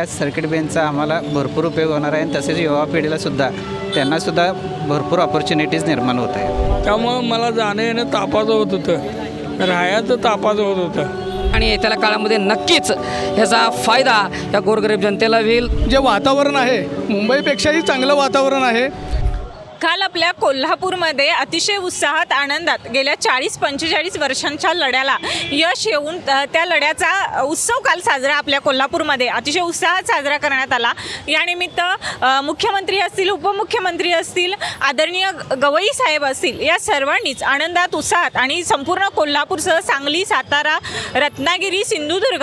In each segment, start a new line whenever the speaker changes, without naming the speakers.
या सर्किट बेंचचा आम्हाला भरपूर उपयोग होणार आहे आणि तसेच युवा पिढीला सुद्धा. त्यांनासुद्धा भरपूर ऑपॉर्च्युनिटीज निर्माण होत आहेत.
त्यामुळं मला जाणं येणं तापाचं होत होतं. राहायचं तापाचं होत होतं.
आणि येत्या काळामध्ये नक्कीच ह्याचा फायदा या गोरगरीब जनतेला होईल.
जे वातावरण आहे मुंबईपेक्षाही चांगलं वातावरण आहे.
काल आपल्या कोल्हापूरमध्ये अतिशय उत्साहात आनंदात गेल्या चाळीस पंचेचाळीस वर्षांच्या लढ्याला यश येऊन त्या लढ्याचा उत्सव काल साजरा आपल्या कोल्हापूरमध्ये अतिशय उत्साहात साजरा करण्यात आला. यानिमित्त मुख्यमंत्री असतील उपमुख्यमंत्री असतील आदरणीय गवई साहेब असतील या सर्वांनीच आनंदात उत्साहात आणि संपूर्ण कोल्हापूरसह सांगली सातारा रत्नागिरी सिंधुदुर्ग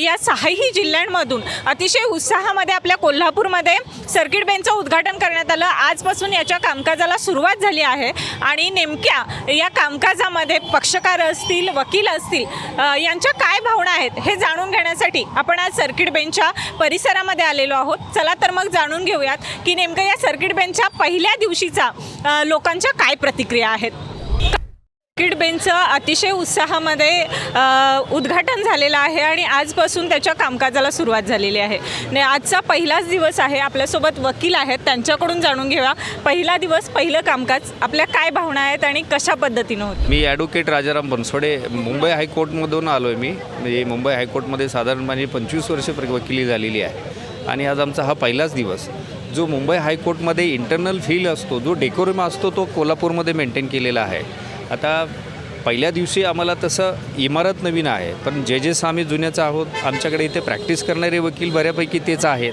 या सहाही जिल्ह्यांमधून अतिशय उत्साहामध्ये आपल्या कोल्हापूरमध्ये सर्किट बेंचचं उद्घाटन करण्यात आलं. आजपासून याच्या कामकाजाला सुरुवात झाली आहे आणि नेमक्या या कामकाजामध्ये पक्षकार असतील वकील असतील यांच्या काय भावना आहेत हे जाणून घेण्यासाठी आपण आज सर्किट बेंचच्या परिसरामध्ये आलेलो आहोत. चला तर मग जाणून घेऊयात की नेमकं या सर्किट बेंचच्या पहिल्या दिवशीचा लोकांच्या काय प्रतिक्रिया आहेत. सर्किट बेंचचं अतिशय उत्साहामध्ये उद्घाटन झालेलं आहे आणि आजपासून त्याच्या कामकाजाला सुरुवात झालेली आहे. ने आजचा पहिलाच दिवस आहे आपल्यासोबत वकील आहेत त्यांच्याकडून जाणून घेऊया. पहिला दिवस पहिलं कामकाज आपल्या काय भावना आहेत आणि कशा पद्धतीनं होत?
मी ॲडव्होकेट राजाराम बनसोडे मुंबई हायकोर्टमधून आलो आहे मी. म्हणजे मुंबई हायकोर्टमध्ये साधारण माझी पंचवीस वर्ष वकिली झालेली आहे. आणि आज आमचा हा पहिलाच दिवस. जो मुंबई हायकोर्टमध्ये इंटरनल फील असतो जो डेकोरम असतो तो कोल्हापूरमध्ये मेंटेन केलेला आहे. आता पहिल्या दिवशी आम्हाला तसं इमारत नवीन आहे पण जे जेसं आम्ही जुन्याच आहोत आमच्याकडे इथे प्रॅक्टिस करणारे वकील बऱ्यापैकी तेच आहेत.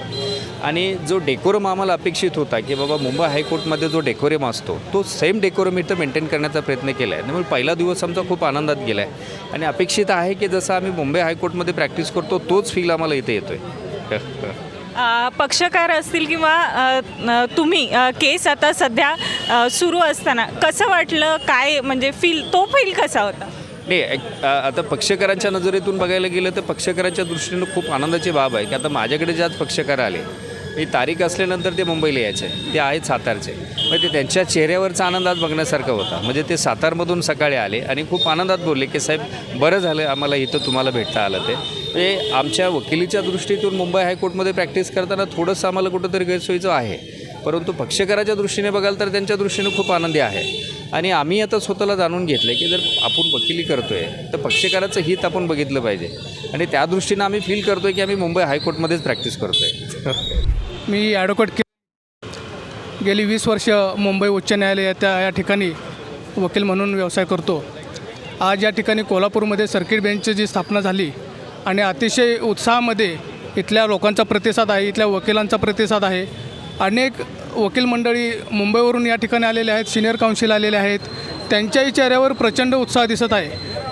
आणि जो डेकोरम आम्हाला अपेक्षित होता की बाबा मुंबई हायकोर्टमध्ये जो डेकोरम असतो तो सेम डेकोरम इथं मेंटेन करण्याचा प्रयत्न केला आहे त्यामुळे पहिला दिवस आमचा खूप आनंदात गेला आहे आणि अपेक्षित आहे की जसं आम्ही मुंबई हायकोर्टमध्ये प्रॅक्टिस करतो तोच फील आम्हाला इथे येतो आहे
पक्षकार असतील किंवा तुम्ही केस आता सध्या सुरू असताना कसं वाटलं? काय म्हणजे फील तो फील कसा होता?
नाही आता पक्षकारांच्या नजरेतून बघायला गेलं तर पक्षकारांच्या दृष्टीनं खूप आनंदाची बाब आहे. की आता माझ्याकडे जे आज पक्षकार आले मी तारीख असल्यानंतर ते मुंबईला यायचे. ते आहेत सातारचे. मग ते त्यांच्या चेहऱ्यावरचा आनंद आज बघण्यासारखा होता. म्हणजे ते सातारमधून सकाळी आले आणि खूप आनंदात बोलले की साहेब बरं झालं आम्हाला इथं तुम्हाला भेटता आलं ते. म्हणजे आमच्या वकिलीच्या दृष्टीतून मुंबई हायकोर्टमध्ये प्रॅक्टिस करताना थोडंसं आम्हाला कुठंतरी गैरसोयीचं आहे. परंतु पक्षकाराच्या दृष्टीने बघाल तर त्यांच्या दृष्टीने खूप आनंदी आहे. आणि आम्ही आता स्वतःला जाणून घेतलं की जर आपण वकिली करतो आहे तर पक्षकाराचं हित आपण बघितलं पाहिजे. आणि त्या दृष्टीनं आम्ही फील करतो आहे की आम्ही मुंबई हायकोर्टमध्येच प्रॅक्टिस करतो आहे
मी ॲडव्होकेट के गेली वीस वर्ष मुंबई उच्च न्यायालयात त्या या ठिकाणी वकील म्हणून व्यवसाय करतो. आज या ठिकाणी कोल्हापूरमध्ये सर्किट बेंचची जी स्थापना झाली आणि अतिशय उत्साहामध्ये इथल्या लोकांचा प्रतिसाद आहे इथल्या वकिलांचा प्रतिसाद आहे. अनेक वकील मंडळी मुंबईवरून या ठिकाणी आलेले आहेत सिनियर काउन्सिल आलेले आहेत. त्यांच्याही चेहऱ्यावर प्रचंड उत्साह दिसत आहे.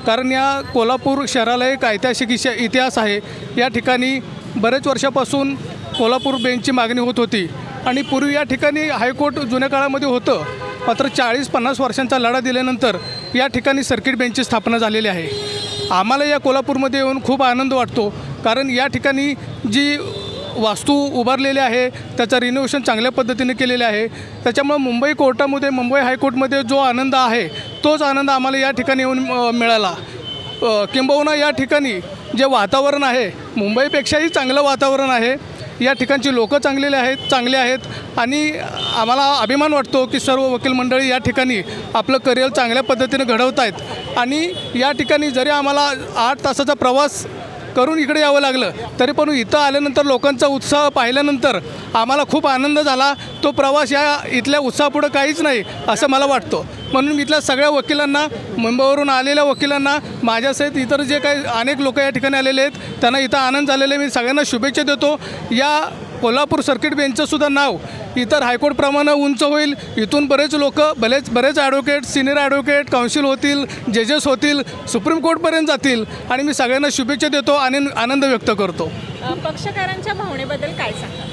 कारण या कोल्हापूर शहराला एक ऐतिहासिक इशा इतिहास आहे. या ठिकाणी बरेच वर्षापासून कोल्हापूर बेंचची मागणी होत होती. आणि पूर्वी या ठिकाणी हायकोर्ट जुन्या काळामध्ये होतं. मात्र चाळीस पन्नास वर्षांचा लढा दिल्यानंतर या ठिकाणी सर्किट बेंचची स्थापना झालेली आहे. आम्हाला या कोल्हापूरमध्ये येऊन खूप आनंद वाटतो. कारण या ठिकाणी जी वास्तू उभारलेली आहे त्याचं रिनोव्हेशन चांगल्या पद्धतीने केलेले आहे. त्याच्यामुळं मुंबई कोर्टामध्ये मुंबई हायकोर्टमध्ये जो आनंद आहे तोच आनंद आम्हाला या ठिकाणी येऊन मिळाला. किंबहुना या ठिकाणी जे वातावरण आहे मुंबईपेक्षाही चांगलं वातावरण आहे. या ठिकाणची लोकं चांगलेले आहेत चांगले आहेत. आणि आम्हाला अभिमान वाटतो की सर्व वकील मंडळी या ठिकाणी आपलं करिअर चांगल्या पद्धतीने घडवत आहेत आणि या ठिकाणी जरी आम्हाला आठ तासाचा प्रवास करून इकडे यावं लागलं. तरी पण इथं आल्यानंतर लोकांचा उत्साह पाहिल्यानंतर आम्हाला खूप आनंद झाला. तो प्रवास या इथल्या उत्साहापुढं काहीच नाही असं मला वाटतं. म्हणून इथल्या सगळ्या वकिलांना मुंबईवरून आलेल्या वकिलांना माझ्यासहित इतर जे काही अनेक लोक या ठिकाणी आलेले आहेत त्यांना इथं आनंद झालेला आहे. मी सगळ्यांना शुभेच्छा देतो. या कोल्हापूर सर्किट बेंचचंसुद्धा नाव. इतर हायकोर्टप्रमाणे उंच होईल. इथून बरेच लोक बरेच बरेच ॲडव्होकेट सिनियर ॲडव्होकेट काउन्सिल होतील जजेस होतील सुप्रीम कोर्टपर्यंत जातील. आणि मी सगळ्यांना शुभेच्छा देतो आणि आनंद व्यक्त करतो.
पक्षकारांच्या भावनेबद्दल काय सांगा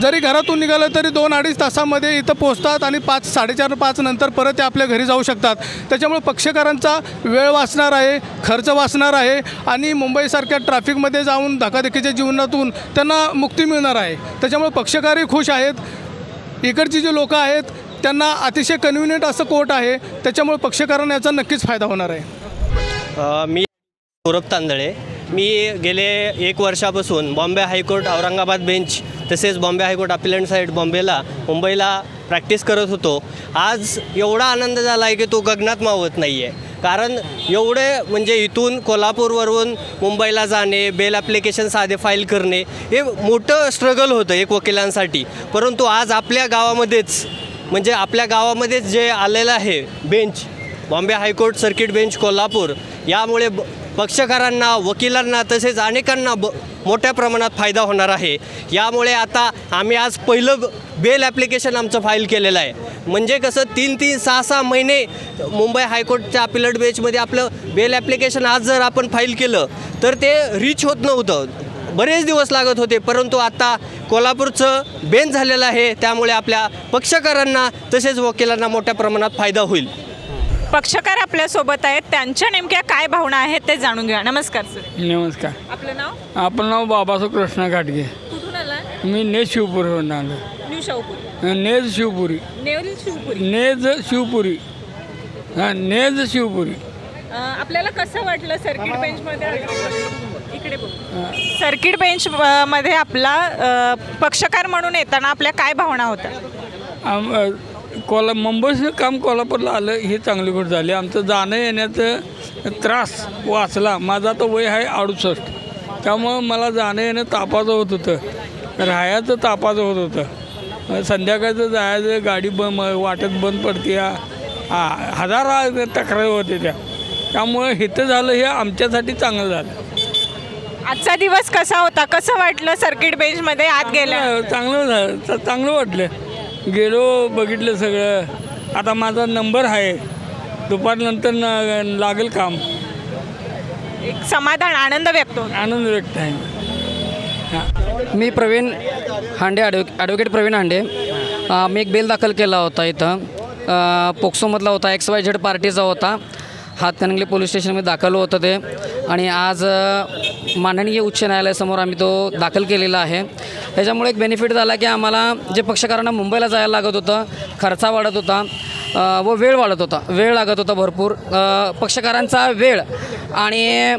जरी घरातून निघालं तरी दोन अडीच तासामध्ये इथं पोहोचतात आणि पाच साडेचार पाच नंतर परत ते आपल्या घरी जाऊ शकतात. त्याच्यामुळे पक्षकारांचा वेळ वाचणार आहे खर्च वाचणार आहे आणि मुंबईसारख्या ट्रॅफिकमध्ये जाऊन धकाधकीच्या जीवनातून त्यांना मुक्ती मिळणार आहे. त्याच्यामुळे पक्षकारही खुश आहेत. इकडची जी लोकं आहेत त्यांना अतिशय कन्व्हिनियंट असं कोर्ट आहे. त्याच्यामुळे पक्षकारांना याचा नक्कीच फायदा होणार आहे.
मी सौरभ तांदळे. मी गेले एक वर्षापासून बॉम्बे हायकोर्ट औरंगाबाद बेंच तसेच Bombay high court appellate side बॉम्बेला मुंबईला प्रॅक्टिस करत होतो. आज एवढा आनंद झाला आहे की तो गगनात मावत नाही आहे कारण एवढे म्हणजे इथून कोल्हापूरवरून मुंबईला जाणे बेल ॲप्लिकेशन साधे फाईल करणे हे मोठं स्ट्रगल होतं एक वकिलांसाठी. परंतु आज आपल्या गावामध्येच म्हणजे आपल्या गावामध्येच जे आलेलं आहे bench Bombay high court circuit bench Kolhapur यामुळे ब पक्षकारांना वकिलांना तसेच अनेकांना ब मोठ्या प्रमाणात फायदा होणार आहे. यामुळे आता आम्ही आज पहिलं बेल ॲप्लिकेशन आमचं फाईल केलेलं आहे. म्हणजे कसं तीन तीन सहा सहा महिने मुंबई हायकोर्टच्या अपिलट बेंचमध्ये आपलं बेल ॲप्लिकेशन आज जर आपण फाईल केलं तर ते रीच होत नव्हतं. बरेच दिवस लागत होते परंतु आता कोल्हापूरचं बेन झालेलं आहे. त्यामुळे आपल्या पक्षकारांना तसेच वकिलांना मोठ्या प्रमाणात फायदा होईल.
पक्षकार आपल्यासोबत आहेत. त्यांच्या नेमक्या काय भावना आहेत ते जाणून घ्या नमस्कार सर
नमस्कार.
आपलं नाव?
आपलं नाव बाबासाहेब कृष्ण घाटगे.
कुठून आला
मी नेज शिवपुरीवरून आलो
न्यू शाहूपुरी.
नेज शिवपुरी.
शिवपुरी.
नेज शिवपुरी. हां नेज शिवपुरी.
अ, आपल्याला कसं वाटलं सर्किट बेंचमध्ये इकडे बघ. सर्किट बेंच अ, मध्ये आपला अ, पक्षकार म्हणून येताना आपल्या काय भावना होत्या?
आम अ, कोल्हा मुंबईचं काम कोल्हापूरला आलं ही चांगली गोष्ट झाली. आमचं जाणं येण्याचं त्रास वाचला. माझं आता वय आहे अडुसष्ट. त्यामुळं मला जाणं येणं तापाचं होत होतं. राहायचं तापाचं होत होतं. संध्याकाळचं जायचं गाडी ब वाटत बंद पडते. हा हजार तक्रारी होते त्या. त्यामुळं इथं झालं हे आमच्यासाठी चांगलं झालं.
आजचा दिवस कसा होता? कसं वाटलं सर्किट बेंचमध्ये आत गेल्या?
चांगलं झालं. चांगलं वाटलं. गेलो बघितलं सगळं. आता माझा नंबर आहे. दुपारनंतर न लागेल काम.
एक समाधान आनंद व्यक्त होतो.
आनंद व्यक्त आहे.
मी प्रवीण हांडे ॲडव ॲडव्होकेट प्रवीण हांडे. अ, मी एक बेल दाखल केला होता इथं. अ, पोक्सोमधला होता एक्स वाय झेड पार्टीचा होता. हातकणंगले पोलीस स्टेशनमध्ये दाखल होतं ते. आणि आज माननीय उच्च न्यायालयासमोर आम्ही तो दाखल केलेला आहे. त्याच्यामुळे एक बेनिफिट झाला की आम्हाला जे पक्षकारांना मुंबईला जायला लागत होतं खर्चा वाढत होता व वेळ वाढत होता. वेळ लागत होता भरपूर. पक्षकारांचा वेळ आणि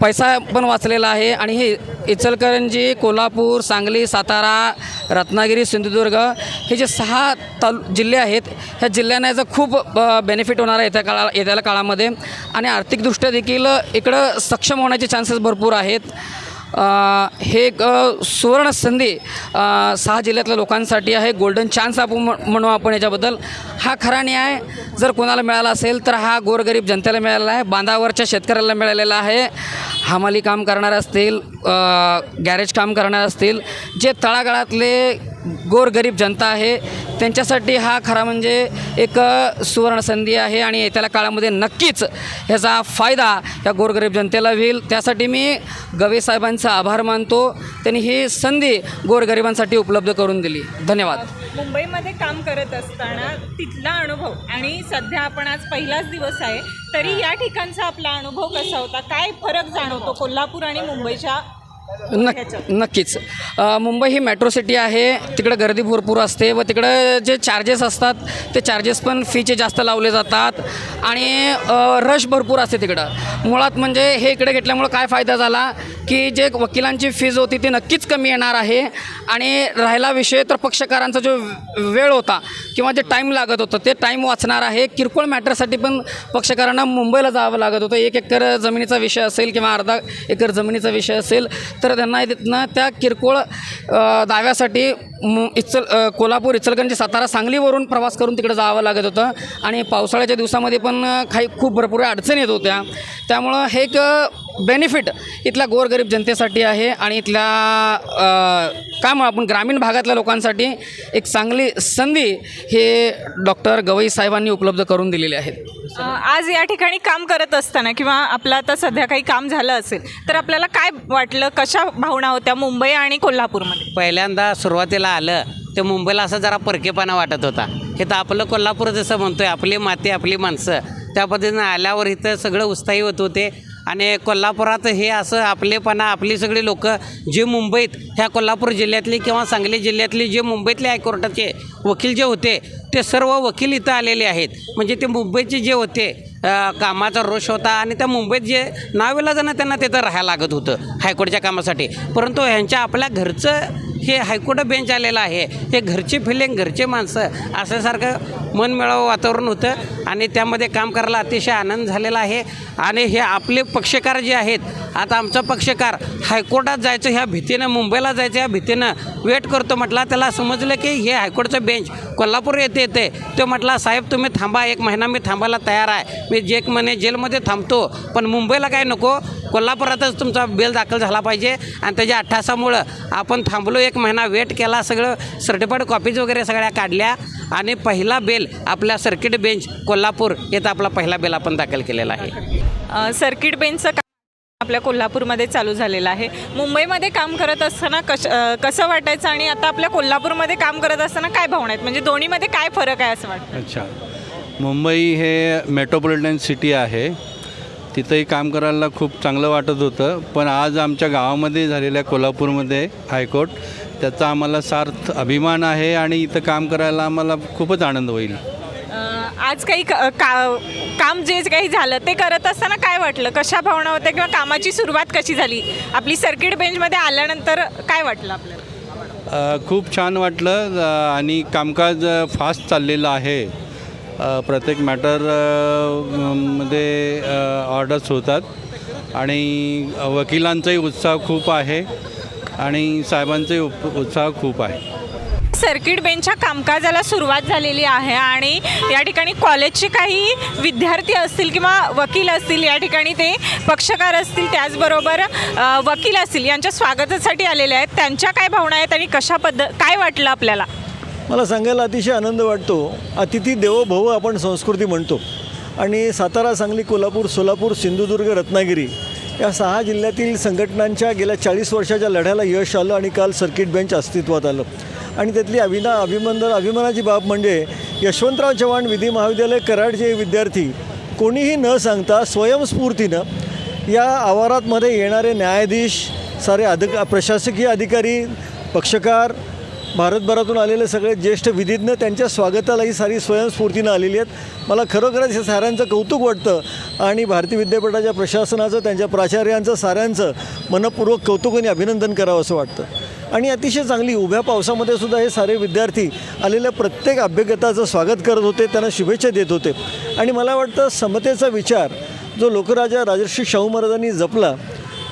पैसा पण वाचलेला आहे. आणि हे इचलकरंजी कोल्हापूर सांगली सातारा रत्नागिरी सिंधुदुर्ग हे जे सहा तालु जिल्हे आहेत ह्या जिल्ह्यांना याचा खूप बेनिफिट होणार आहे येत्या काळा येत्या काळामध्ये. आणि आर्थिकदृष्ट्या देखील इकडं सक्षम होण्याचे चान्सेस भरपूर आहेत. हे एक सुवर्ण संधी सहा जिल्ह्यातल्या लोकांसाठी आहे. गोल्डन चान्स आपण म्हण- म्हणू आपण याच्याबद्दल. हा खरा न्याय जर कोणाला मिळाला असेल तर हा गोरगरीब जनतेला मिळालेला आहे. बांधावरच्या शेतकऱ्याला मिळालेला आहे. हमाली काम करणारे असतील गॅरेज काम करणारे असतील. जे तळागाळातले गोरगरीब जनता आहे त्यांच्यासाठी हा खरा म्हणजे एक सुवर्णसंधी सुवर्ण संधी आहे आणि येत्याला काळामध्ये नक्कीच ह्याचा फायदा या गोरगरीब जनतेला होईल. त्यासाठी मी गवेसाहेबांचा आभार मानतो. त्यांनी ही संधी गोरगरिबांसाठी उपलब्ध करून दिली. धन्यवाद.
मुंबईमध्ये काम करत असताना तिथला अनुभव आणि सध्या आपण आज पहिलाच दिवस आहे तरी या ठिकाणचा आपला अनुभव कसा होता? काय फरक जाणवतो कोल्हापूर आणि मुंबईच्या
नक् नक्कीच. मुंबई ही मेट्रो सिटी आहे. तिकडं गर्दी भरपूर असते व तिकडं जे चार्जेस असतात ते चार्जेस पण फीचे जास्त लावले जातात. आणि रश भरपूर असते तिकडं. मुळात म्हणजे हे इकडे घेतल्यामुळं काय फायदा झाला की जे वकिलांची फीज होती ती नक्कीच कमी येणार आहे. आणि राहिला विषय तर पक्षकारांचा जो वेळ होता किंवा जे टाईम लागत होतं ते टाईम वाचणार आहे. किरकोळ मॅटरसाठी पण पक्षकारांना मुंबईला जावं लागत होतं. एक एकर जमिनीचा विषय असेल किंवा अर्धा एकर जमिनीचा विषय असेल तर त्यांना तिथनं त्या किरकोळ दाव्यासाठी इचल कोल्हापूर इचलकरंजी सातारा सांगलीवरून प्रवास करून तिकडे जावं लागत होतं. आणि पावसाळ्याच्या दिवसामध्ये पण काही खूप भरपूर अडचणी येत होत्या. त्यामुळं हे एक बेनिफिट इथल्या गोरगरीब जनतेसाठी आहे आणि इथल्या काय म्हणू आपण ग्रामीण भागातल्या लोकांसाठी एक चांगली संधी हे डॉक्टर गवई साहेबांनी उपलब्ध करून दिलेली आहेत
आज या ठिकाणी काम करत असताना किंवा आपलं आता सध्या काही काम झालं असेल तर आपल्याला काय वाटलं कशा भावना होत्या मुंबई आणि कोल्हापूरमध्ये?
पहिल्यांदा सुरुवातीला आलं ते मुंबईला असं जरा परकेपणा वाटत होता. हे तर आपलं कोल्हापूर जसं म्हणतोय आपली माती आपली माणसं. त्या पद्धतीनं आल्यावर इथं सगळं उत्साही होत होते. आणि कोल्हापुरात हे असं आपलेपणा आपली सगळी लोक जे मुंबईत ह्या कोल्हापूर जिल्ह्यातली किंवा सांगली जिल्ह्यातली जे मुंबईतले हायकोर्टाचे वकील जे होते ते सर्व वकील इथं आलेले आहेत. म्हणजे ते मुंबईचे जे होते कामाचा रोष होता आणि त्या मुंबईत जे नावेलाजानं त्यांना तिथं राहायला लागत होतं हायकोर्टच्या कामासाठी. परंतु ह्यांच्या आपल्या घरचं हे हायकोर्ट बेंच आलेलं आहे. हे घरचे फिलिंग घरचे माणसं असल्यासारखं मनमिळावं वातावरण होतं आणि त्यामध्ये काम करायला अतिशय आनंद झालेला आहे. आणि हे आपले पक्षकार जे आहेत आता आमचा पक्षकार हायकोर्टात जायचं ह्या भीतीनं मुंबईला जायचं ह्या भीतीनं वेट करतो म्हटला त्याला समजलं की हे हायकोर्टचं बेंच कोल्हापूर येथे येते. तो म्हटला साहेब तुम्ही थांबा एक महिना मी थांबायला तयार आहे. मी जे एक महिने जेलमध्ये थांबतो पण मुंबईला काय नको? कोल्हापुरातच तुमचा बेल दाखल झाला पाहिजे आणि त्याच्या अठ्ठासामुळं आपण थांबलो एक महिना वेट केला सगळं सर्टिफाईड कॉपीज वगैरे सगळ्या काढल्या आणि पहिला बेल आपल्या सर्किट बेंच कोल्हापूर येथं आपला पहिला बेल आपण दाखल केलेला आहे.
सर्किट बेंचचं काम आपल्या कोल्हापूरमध्ये चालू झालेलं आहे. मुंबईमध्ये काम करत असताना कश कसं वाटायचं आणि आता आपल्या कोल्हापूरमध्ये काम करत असताना काय भावना आहेत? म्हणजे दोन्हीमध्ये काय फरक आहे असं वाटतं?
अच्छा. मुंबई हे मेट्रोपॉलिटन सिटी आहे. तिथंही काम करायला खूप चांगलं वाटत होतं. पण आज आमच्या गावामध्ये झालेल्या कोल्हापूरमध्ये हायकोर्ट त्याचा आम्हाला सार्थ अभिमान आहे आणि इथं काम करायला आम्हाला खूपच आनंद होईल.
आज काही क- का काम जे काही झालं ते करत असताना काय वाटलं? कशा भावना होत्या किंवा कामाची सुरुवात कशी झाली? आपली सर्किट बेंचमध्ये आल्यानंतर काय वाटलं आपल्याला?
खूप छान वाटलं आणि कामकाज फास्ट चाललेलं आहे. प्रत्येक मॅटरमध्ये ऑर्डर्स होतात. आणि वकिलांचाही उत्साह खूप आहे आणि साहेबांचाही उप उत्साह खूप आहे.
सर्किट बेंचच्या कामकाजाला सुरुवात झालेली आहे आणि या ठिकाणी कॉलेजचे काही विद्यार्थी असतील किंवा वकील असतील या ठिकाणी ते पक्षकार असतील त्याचबरोबर वकील असतील यांच्या स्वागतासाठी आलेले आहेत. त्यांच्या काय भावना आहेत आणि कशा पद्ध काय वाटलं आपल्याला?
मला सांगायला अतिशय आनंद वाटतो. अतिथी देवो भव आपण संस्कृती म्हणतो. आणि सातारा सांगली कोल्हापूर सोलापूर सिंधुदुर्ग रत्नागिरी या सहा जिल्ह्यातील संघटनांच्या गेल्या चाळीस वर्षाच्या लढ्याला यश आलं आणि काल सर्किट बेंच अस्तित्वात आलं. आणि त्यातली अभिना अभिमंदन अभिमानाची बाब म्हणजे यशवंतराव चव्हाण विधी महाविद्यालय कराडचे विद्यार्थी कोणीही न सांगता स्वयंस्फूर्तीनं या आवारातमध्ये येणारे न्यायाधीश सारे अधिक प्रशासकीय अधिकारी पक्षकार भारतभरातून आलेले सगळे ज्येष्ठ विधिज्ञ त्यांच्या स्वागताला ही सारी स्वयंस्फूर्तीनं आलेली आहेत. मला खरोखरच हे साऱ्यांचं कौतुक वाटतं आणि भारतीय विद्यापीठाच्या प्रशासनाचं त्यांच्या प्राचार्यांचं साऱ्यांचं मनपूर्वक कौतुक आणि अभिनंदन करावं असं वाटतं. आणि अतिशय चांगली उभ्या पावसामध्ये सुद्धा हे सारे विद्यार्थी आलेल्या प्रत्येक अभ्यगताचं स्वागत करत होते त्यांना शुभेच्छा देत होते. आणि मला वाटतं समतेचा विचार जो लोकराजा राजर्षी शाहू महाराजांनी जपला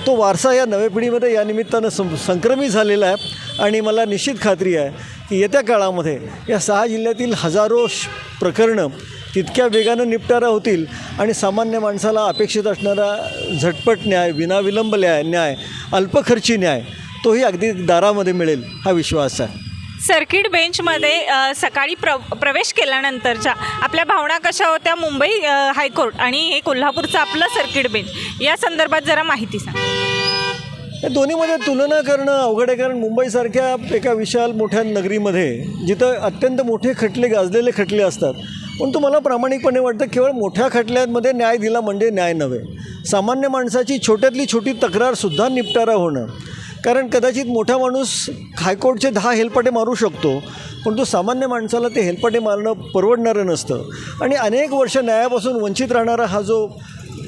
तो वारसा या नव्या पिढीमध्ये या निमित्तानं सं संक्रमित झालेला आहे. आणि मला निश्चित खात्री आहे की येत्या काळामध्ये या सहा जिल्ह्यातील हजारो श प्रकरणं तितक्या वेगानं निपटारा होतील आणि सामान्य माणसाला अपेक्षित असणारा झटपट न्याय विनाविलंब न्याय न्याय अल्पखर्ची न्याय तोही अगदी दारामध्ये मिळेल हा विश्वास आहे.
सर्किट बेंचमध्ये सकाळी प्र प्रवेश केल्यानंतरच्या आपल्या भावना कशा होत्या मुंबई हायकोर्ट आणि हे कोल्हापूरचं आपलं सर्किट बेंच या संदर्भात जरा माहिती सांग.
या दोन्हीमध्ये तुलना करणं अवघड आहे कारण मुंबईसारख्या एका विशाल मोठ्या नगरीमध्ये जिथं अत्यंत मोठे खटले गाजलेले खटले असतात पण तुम्हाला प्रामाणिकपणे वाटतं केवळ मोठ्या खटल्यांमध्ये न्याय दिला म्हणजे न्याय नव्हे. सामान्य माणसाची छोट्यातली छोटी तक्रारसुद्धा निपटारा होणं. कारण कदाचित मोठा माणूस हायकोर्टचे दहा हेलपाटे मारू शकतो पण तो सामान्य माणसाला ते हेलपाटे मारणं परवडणारं नसतं. आणि अनेक वर्ष न्यायापासून वंचित राहणारा हा जो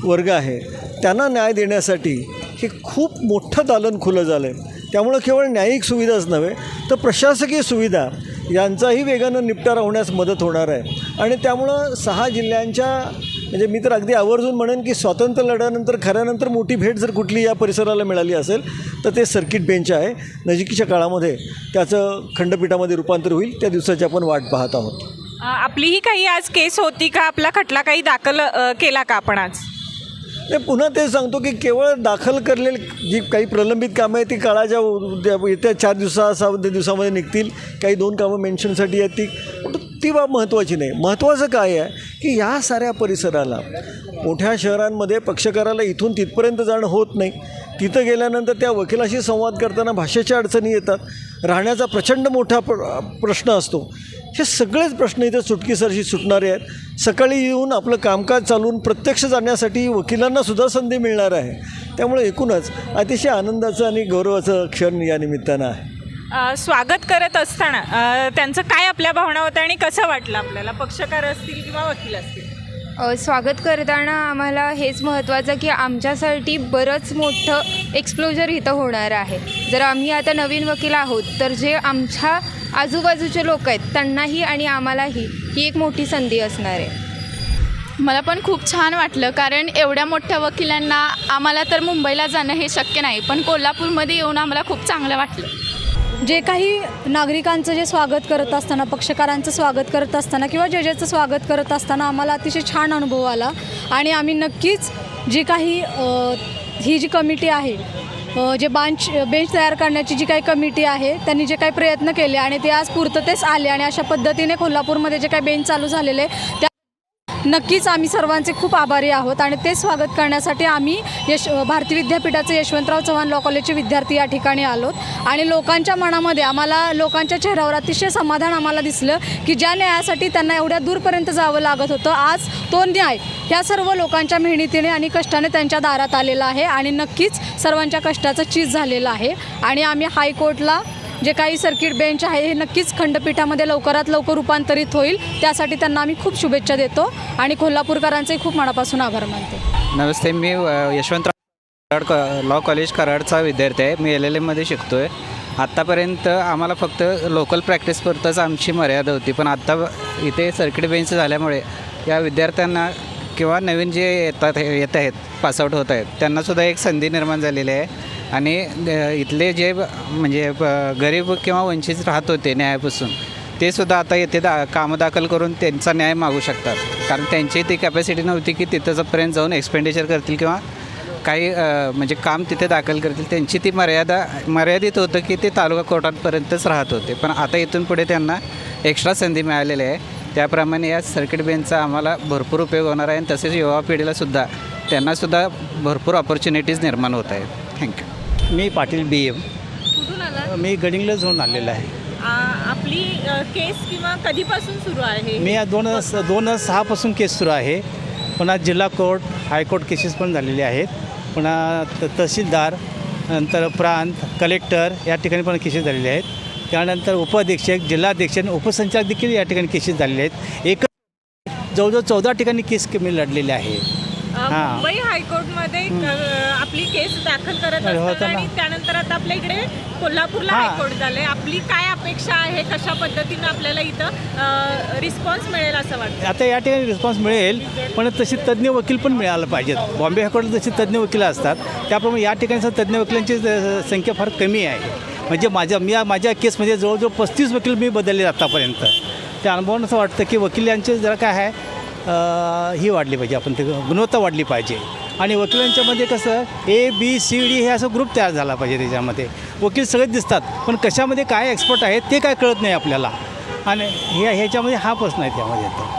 वर्ग आहे त्यांना न्याय देण्यासाठी हे खूप मोठं दालन खुलं झालं आहे त्यामुळं केवळ न्यायिक सुविधाच नव्हे तर प्रशासकीय सुविधा यांचाही वेगानं निपटारा होण्यास मदत होणार आहे. आणि त्यामुळं सहा जिल्ह्यांच्या म्हणजे मी तर अगदी आवर्जून म्हणेन की स्वातंत्र्य लढ्यानंतर खऱ्यानंतर मोठी भेट जर कुठली या परिसराला मिळाली असेल तर ते सर्किट बेंच आहे. नजिकीच्या काळामध्ये त्याचं खंडपीठामध्ये रूपांतर होईल. त्या दिवसाची आपण वाट पाहत आहोत.
आपलीही काही आज केस होती का? आपला खटला काही दाखल केला का आपण आज?
नाही पुन्हा ते सांगतो की केवळ दाखल करलेली जी काही प्रलंबित कामं आहेत ती काळाच्या येत्या चार दिवसा सहा दिवसामध्ये निघतील. काही दोन कामं मेन्शनसाठी आहेत ती. ती ती बाब महत्त्वाची नाही. महत्त्वाचं काय आहे की या साऱ्या परिसराला मोठ्या शहरांमध्ये पक्षकाराला इथून तिथपर्यंत जाणं होत नाही. तिथं गेल्यानंतर त्या वकिलाशी संवाद करताना भाषेच्या अडचणी येतात. राहण्याचा प्रचंड मोठा प्र प्रश्न असतो. हे सगळेच प्रश्न इथे सुटकीसरशी सुटणारे आहेत. सकाळी येऊन आपलं कामकाज चालवून प्रत्यक्ष जाण्यासाठी वकिलांना सुद्धा संधी मिळणार आहे. त्यामुळे एकूणच अतिशय आनंदाचं आणि गौरवाचं क्षण या निमित्तानं आहे.
स्वागत करत असताना त्यांचं काय आपल्या भावना होत्या आणि कसं वाटलं आपल्याला? पक्षकार असतील किंवा वकील असतील?
स्वागत करताना आम्हाला हेच महत्त्वाचं की आमच्यासाठी बरंच मोठं एक्सप्लोजर इथं होणार आहे. जर आम्ही आता नवीन वकील आहोत तर जे आमच्या आजूबाजूचे लोक आहेत त्यांनाही आणि आम्हालाही ही एक मोठी संधी असणार आहे.
मला पण खूप छान वाटलं कारण एवढ्या मोठ्या वकिलांना आम्हाला तर मुंबईला जाणं हे शक्य नाही पण कोल्हापूरमध्ये येऊन आम्हाला खूप चांगलं वाटलं.
जे काही नागरिकांचं जे स्वागत करत असताना पक्षकारांचं स्वागत करत असताना किंवा जजेचं स्वागत करत असताना आम्हाला अतिशय छान अनुभव आला. आणि आम्ही नक्कीच जी काही ही जी कमिटी आहे जे बांच बेंच तयार करण्याची जी काही कमिटी आहे त्यांनी जे काही प्रयत्न केले आणि ते आज पूर्ततेच आले आणि अशा पद्धतीने कोल्हापूरमध्ये जे काही बेंच चालू झालेले त्या नक्कीच आम्ही सर्वांचे खूप आभारी आहोत आणि ते स्वागत करण्यासाठी आम्ही यश भारती विद्यापीठाचे यशवंतराव चव्हाण लॉ कॉलेजचे विद्यार्थी या ठिकाणी आलोत. आणि लोकांच्या मनामध्ये आम्हाला लोकांच्या चेहऱ्यावर अतिशय समाधान आम्हाला दिसलं की ज्या न्यायासाठी त्यांना एवढ्या दूरपर्यंत जावं लागत होतं आज तो न्याय ह्या सर्व लोकांच्या मेहनतीने आणि कष्टाने त्यांच्या दारात आलेला आहे आणि नक्कीच सर्वांच्या कष्टाचं चीज झालेलं आहे. आणि आम्ही हायकोर्टला जे काही सर्किट बेंच आहे हे नक्कीच खंडपीठामध्ये लवकरात लवकर रूपांतरित होईल. त्यासाठी त्यांना आम्ही खूप शुभेच्छा देतो आणि कोल्हापूरकरांचे खूप मनापासून आभार मानते.
नमस्ते मी यशवंत यशवंतराव कराड लॉ कॉलेज कराडचा विद्यार्थी आहे. मी एल एल एममध्ये शिकतो आहे आत्तापर्यंत आम्हाला फक्त लोकल प्रॅक्टिसपुरतंच आमची मर्यादा होती. पण आत्ता इथे सर्किट बेंच झाल्यामुळे या विद्यार्थ्यांना किंवा नवीन जे येतात येत आहेत पासआउट होत आहेत त्यांनासुद्धा एक संधी निर्माण झालेली आहे. आणि इथले जे म्हणजे ब- गरीब किंवा वंचित राहत होते न्यायापासून ते सुद्धा आता येथे दा कामं दाखल करून त्यांचा न्याय मागू शकतात. कारण त्यांची ती कॅपॅसिटी नव्हती की तिथंपर्यंत जाऊन एक्सपेंडिचर करतील किंवा काही म्हणजे काम तिथे दाखल करतील त्यांची ती मर्यादा मर्यादित होतं की ते तालुका कोर्टांपर्यंतच राहत होते. पण आता इथून पुढे त्यांना एक्स्ट्रा संधी मिळालेली आहे. त्याप्रमाणे या सर्किट बेंचचा आम्हाला भरपूर उपयोग होणार आहे आणि तसेच युवा पिढीलासुद्धा त्यांनासुद्धा भरपूर ऑपॉर्च्युनिटीज निर्माण होत आहेत. थँक्यू
मी पाटील बी एम
कुठून आला
मी गडिंगला जाऊन आलेलो आहे.
आपली अ, केस किंवा कधीपासून सुरू आहे?
मी दोन दोन हजार सहापासून केस सुरू आहे. पुन्हा जिल्हा कोर्ट हायकोर्ट केसेस पण झालेले आहेत. पुन्हा त तहसीलदार नंतर प्रांत कलेक्टर या ठिकाणी पण केसेस झालेले आहेत. त्यानंतर उपाधीक्षक जिल्हाध्यक्ष आणि उपसंचालक देखील या ठिकाणी केसेस झालेले आहेत. एक जवळजवळ चौदा ठिकाणी केस मी लढलेले आहे हां.
मुंबई हायकोर्टमध्ये अ, आपली केस दाखल करत असताना
होतं ना.
आणि त्यानंतर आता आपल्या इकडे कोल्हापूरला
हां.
हायकोर्ट झालंय. आपली काय अपेक्षा आहे? कशा पद्धतीनं आपल्याला इथं रिस्पॉन्स मिळेल असं वाटतं?
आता या ठिकाणी रिस्पॉन्स मिळेल पण तशी तज्ज्ञ वकील पण मिळायला पाहिजेत. बॉम्बे हायकोर्टात जशी तज्ज्ञ वकील असतात त्याप्रमाणे या ठिकाणी सुद्धा तज्ज्ञ वकिलांची संख्या फार कमी आहे. म्हणजे माझ्या मी माझ्या केसमध्ये जवळजवळ पस्तीस वकील मी बदलले आत्तापर्यंत त्या अनुभवानं असं वाटतं की वकिलांचे जरा काय आहे ही वाढली पाहिजे आपण ते गुणवत्ता वाढली पाहिजे. आणि वकिलांच्यामध्ये कसं ए बी सी डी हे असं ग्रुप तयार झाला पाहिजे त्याच्यामध्ये. वकील सगळे दिसतात पण कशामध्ये काय एक्सपर्ट आहेत ते काय कळत नाही आपल्याला. आणि हे ह्याच्यामध्ये हा प्रश्न आहे त्यामध्ये येतो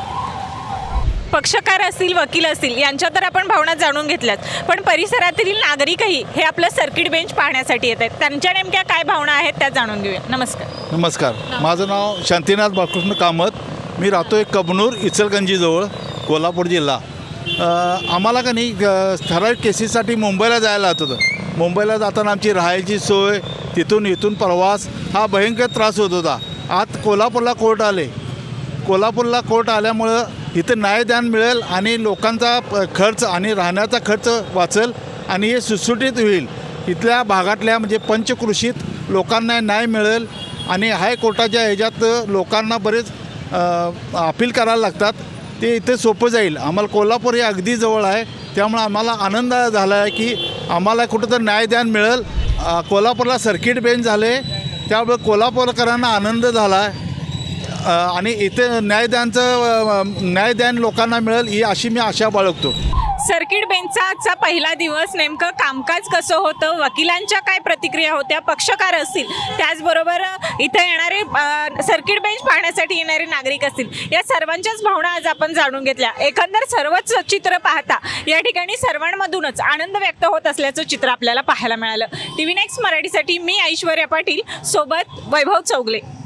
पक्षकार असतील वकील असतील यांच्या तर आपण भावना जाणून घेतल्यात. पण परिसरातील नागरिकही हे आपलं सर्किट बेंच पाहण्यासाठी येत आहेत. त्यांच्या नेमक्या काय भावना आहेत त्या जाणून घेऊया. नमस्कार.
नमस्कार. माझं नाव शांतीनाथ बाळकृष्ण कामत. मी राहतो आहे कबनूर इचलगंजीजवळ कोल्हापूर जिल्हा. आम्हाला का नाही ठराविक केसेससाठी मुंबईला जायला जात होतं. मुंबईला जाताना आमची राहायची सोय तिथून इथून प्रवास हा भयंकर त्रास होत होता. आत कोल्हापूरला कोर्ट आले. कोल्हापूरला कोर्ट आल्यामुळं इथं न्यायदान मिळेल आणि लोकांचा प- खर्च आणि राहण्याचा खर्च वाचेल आणि हे सुटसुटीत होईल. इथल्या भागातल्या म्हणजे पंचकृषीत लोकांना न्याय मिळेल आणि हायकोर्टाच्या ह्याच्यात लोकांना बरेच अपील करायला लागतात. ते इथे सोपं जाईल. आम्हाला कोल्हापूर हे अगदी जवळ आहे. त्यामुळे आम्हाला आनंद झाला आहे की आम्हाला कुठं तर न्यायदान मिळेल. कोल्हापूरला सर्किट बेंच झाले. त्यामुळे कोल्हापूरकरांना आनंद झाला आहे आणि इथे न्यायदानचं न्यायदान लोकांना मिळेल ही अशी मी आशा बाळगतो.
सर्किट बेंचचा आजचा पहिला दिवस नेमकं कामकाज कसं होतं? वकिलांच्या काय प्रतिक्रिया होत्या? पक्षकार असतील त्याचबरोबर इथं येणारे सर्किट बेंच पाहण्यासाठी येणारे नागरिक असतील या सर्वांच्याच भावना आज आपण जाणून घेतल्या. एकंदर सर्वच चित्र पाहता या ठिकाणी सर्वांमधूनच आनंद व्यक्त होत असल्याचं चित्र आपल्याला पाहायला मिळालं. टी व्ही नेक्स्ट मराठीसाठी मी ऐश्वर्या पाटील सोबत वैभव चौगले.